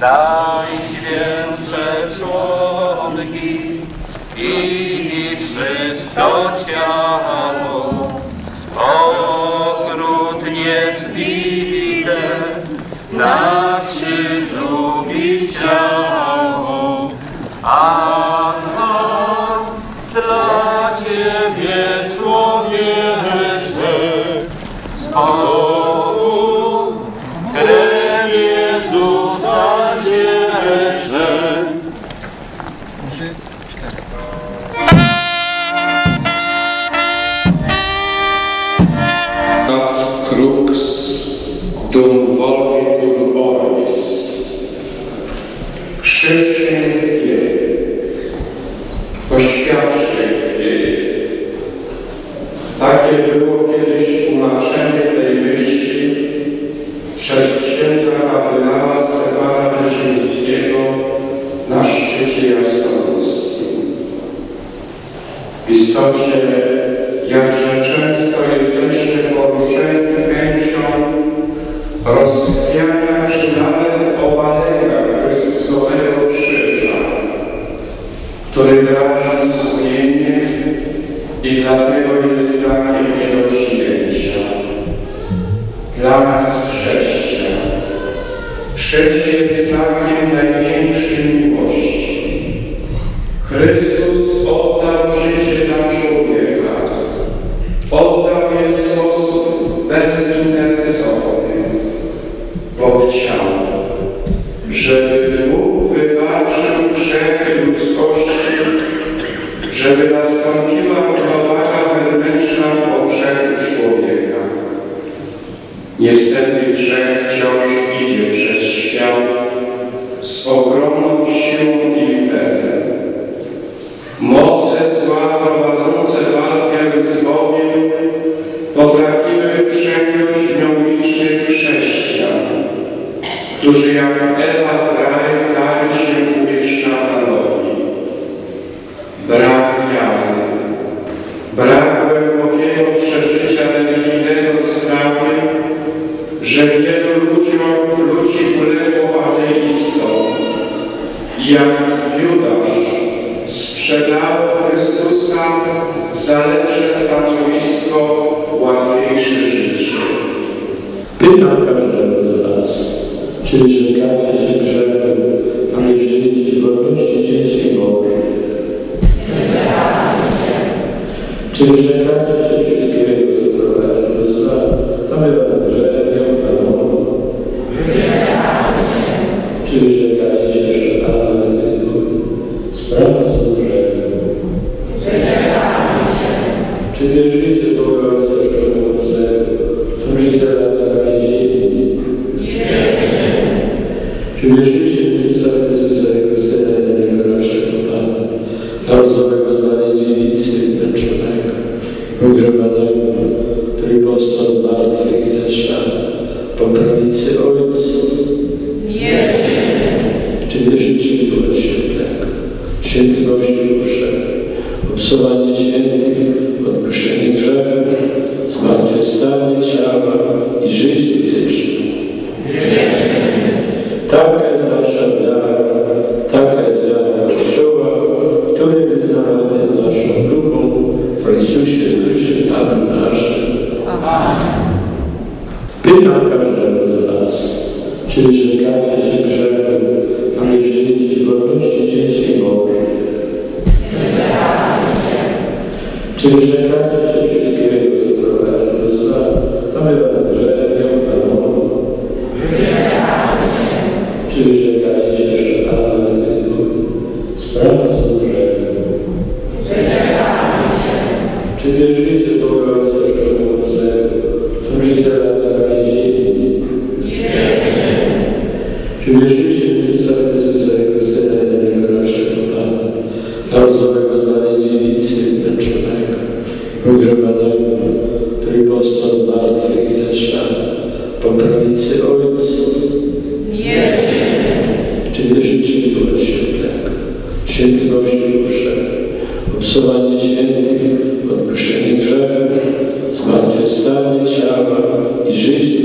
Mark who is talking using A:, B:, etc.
A: Najświętsze członki i wszystko ciało. Okrutnie zbite na krzyżu wisiało, a to dla Ciebie człowiecze znowu
B: Chrześcijan chwieje, oświadczeń chwieje. Takie było kiedyś tłumaczenie tej myśli przez księdza kardynała Stefana Wyszyńskiego na szczycie jasnogórskim. W istocie, jakże często jesteśmy poruszeni chęcią rozchwiania czy nawet który razi sumienie i dlatego jest znakiem nie do przyjęcia. Dla nas chrześcijan. Chrzest jest znakiem największej miłości. Chrystus oddał życie za człowieka. Oddał je w sposób bezinteresowny, bo chciał, żeby Bóg wybaczył grzechy ludzkości, żeby nastąpiła odnowaga wewnętrzna po grzechu człowieka. Niestety grzech Brak wiary, brak głębokiego przeżycia religijnego sprawy, że wielu ludziom, ludzi uległo ateistom jak Judasz sprzedało Chrystusa za lepsze stanowisko, łatwiejsze życie.
C: Pytam każdego z Was, czy wyrzekacie się grzechu, Czy wyrzekacie się wszystkiego, co prowadzi do zła, aby Was grzechem panował? Czy wyrzekacie się, jest Bóg, sprawcą grzechu? Czy wierzycie w Boga Wszechmogącego, Stworzyciela nieba i ziemi? Czy wierzycie pogrzebanego, który powstał z martwych i zasiadł po prawicy Ojca? Czy wierzycie w Boga Świętego, święty Kościół powszechny, obsuwanie świętych, odpuszczenie grzechów, zmartwychwstanie ciała i życie wieczne? Taka jest grupą w Chrystusie Jezusie, Panem naszym. Pytam każdego z Was, czy wyrzekacie się grzechu, aby żyć w wolności dzieci Bożych? Czy Czy wierzycie w Jezusa Chrystusa, Jego Syna, jedynego naszego Pana, narodzonego z zmartwychwstanie ciała i życie